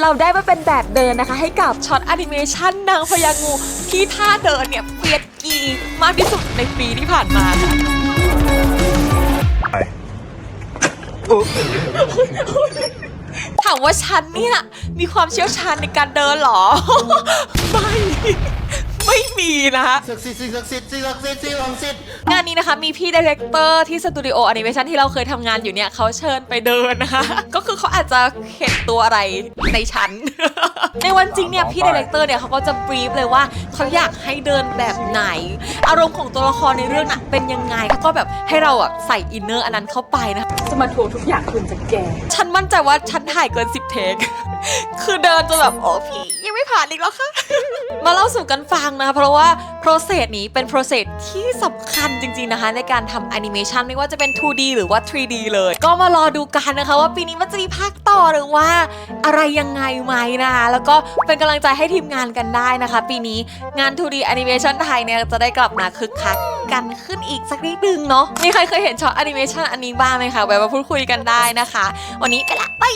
เราได้มาเป็นแบบเดินนะคะ ให้กับช็อตแอนิเมชันนางพญางู ที่ท่าเดินเนี่ยเปียดกีมากที่สุดในปีที่ผ่านมาค่ะไปถามว่าฉันเนี่ย มีความเชี่ยวชาญในการเดินเหรอ ไม่ มีนะคะศักดิ์สิทธิ์สิ่งศักดิ์สิทธิ์สิ่งศักดิ์สิทธิ์สิ่งศักดิ์สิทธิ์งานนี้นะคะมีพี่ดีเรคเตอร์ที่สตูดิโอแอนิเมชันที่เราเคยทำงานอยู่เนี่ยเขาเชิญไปเดินนะคะ ก็คือเขาอาจจะเห็นตัวอะไรในชั้น ในวันจริงเนี่ยพี่ดีเรคเตอร์เนี่ยเขาก็จะบรีฟเลยว่าเขาอยากให้เดินแบบไหน อารมณ์ของตัวละครในเรื่องน่ะเป็นยังไงแล้วก็แบบให้เราอะใส่อินเนอร์อันนั้นเข้าไปนะจะมาทวงทุกอย่างคุณจากแก ฉันมั่นใจว่าฉันถ่ายเกิน10เทค คือเดินจนแบบโอ้พี่ ยังไม่ผ่านอีกแล้วค่ะ มาเล่าสู่กันฟังนะคะเพราะว่า process นี้เป็น process ที่สำคัญจริงๆนะคะ ในการทำแอนิเมชันไม่ว่าจะเป็น 2D หรือว่า 3D เลย ก็มารอดูกันนะคะ ว่าปีนี้มันจะมีภาคต่อหรือว่าอะไรยังไงไหมนะคะ แล้วก็เป็นกำลังใจให้ทีมงานกันได้นะคะ ปีนี้งาน 2D animation ไทยเนี่ยจะได้กลับมาคึกคักกันขึ้นอีกสักนิดนึงเนาะมีใครเคยเห็นช็อตแอนิเมชันอันนี้บ้างไหมคะแวะมาพูดคุยกันได้นะคะ วันนี้ไปละบาย